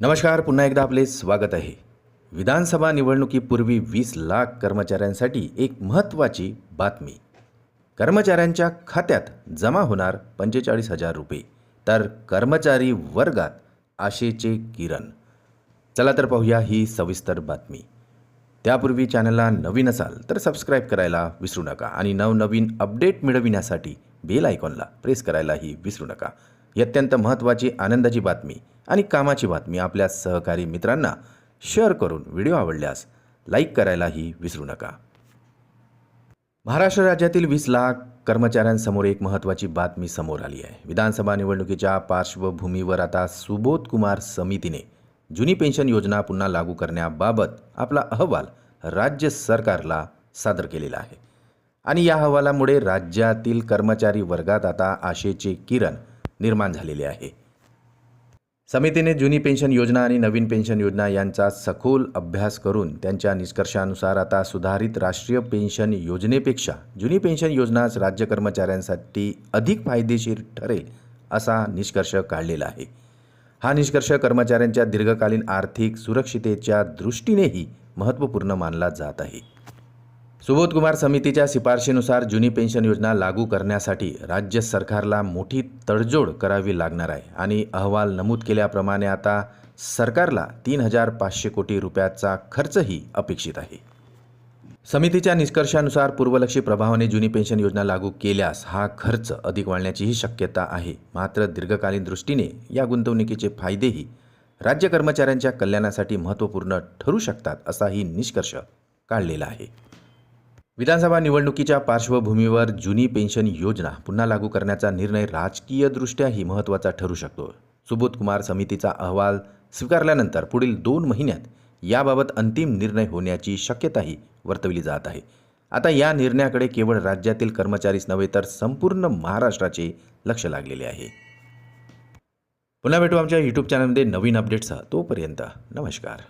नमस्कार पुन्हा एकदा आपले स्वागत आहे. विधानसभा निवडणुकीपूर्वी वीस लाख कर्मचाऱ्यांसाठी एक महत्त्वाची बातमी. कर्मचाऱ्यांच्या खात्यात जमा होणार पंचेचाळीस हजार रुपये तर कर्मचारी वर्गात आशेचे किरण. चला तर पाहूया ही सविस्तर बातमी. त्यापूर्वी चॅनलला नवीन असाल तर सबस्क्राईब करायला विसरू नका आणि नवनवीन अपडेट मिळविण्यासाठी बेल आयकॉनला प्रेस करायलाही विसरू नका. ही अत्यंत महत्त्वाची आनंदाची बातमी आणि कामाची बातमी आपल्या सहकारी मित्रांना शेअर करून व्हिडिओ आवडल्यास लाईक करायलाही विसरू नका. महाराष्ट्र राज्यातील वीस लाख कर्मचाऱ्यांसमोर एक महत्त्वाची बातमी समोर आली आहे. विधानसभा निवडणुकीच्या पार्श्वभूमीवर आता सुबोध कुमार समितीने जुनी पेन्शन योजना पुन्हा लागू करण्याबाबत आपला अहवाल राज्य सरकारला सादर केलेला आहे. आणि या अहवालामुळे राज्यातील कर्मचारी वर्गात आता आशेचे किरण निर्माण झालेले आहे. समितीने जुनी पेन्शन योजना आणि नवीन पेन्शन योजना यांचा सखोल अभ्यास करून त्यांच्या निष्कर्षानुसार आता सुधारित राष्ट्रीय पेन्शन योजनेपेक्षा जुनी पेन्शन योजनाच राज्य कर्मचाऱ्यांसाठी अधिक फायदेशीर ठरेल असा निष्कर्ष काढलेला आहे. हा निष्कर्ष कर्मचाऱ्यांच्या दीर्घकालीन आर्थिक सुरक्षितेच्या दृष्टीनेही महत्त्वपूर्ण मानला जात आहे. सुबोधकुमार समितीच्या शिफारशीनुसार जुनी पेन्शन योजना लागू करण्यासाठी राज्य सरकारला मोठी तडजोड करावी लागणार आहे. आणि अहवाल नमूद केल्याप्रमाणे आता सरकारला तीन हजार पाचशे कोटी रुपयाचा खर्चही अपेक्षित आहे. समितीच्या निष्कर्षानुसार पूर्वलक्षी प्रभावाने जुनी पेन्शन योजना लागू केल्यास हा खर्च अधिक वाढण्याचीही शक्यता आहे. मात्र दीर्घकालीन दृष्टीने या गुंतवणुकीचे फायदेही राज्य कर्मचाऱ्यांच्या कल्याणासाठी महत्त्वपूर्ण ठरू शकतात असाही निष्कर्ष काढलेला आहे. विधानसभा निवडणुकीच्या पार्श्वभूमीवर जुनी पेन्शन योजना पुन्हा लागू करण्याचा निर्णय राजकीयदृष्ट्याही महत्त्वाचा ठरू शकतो. सुबोध कुमार समितीचा अहवाल स्वीकारल्यानंतर पुढील दोन महिन्यात याबाबत अंतिम निर्णय होण्याची शक्यताही वर्तवली जात आहे. आता या निर्णयाकडे केवळ राज्यातील कर्मचारीच नव्हे तर संपूर्ण महाराष्ट्राचे लक्ष लागलेले आहे. पुन्हा भेटू आमच्या यूट्यूब चॅनलमध्ये नवीन अपडेटसह तोपर्यंत नमस्कार.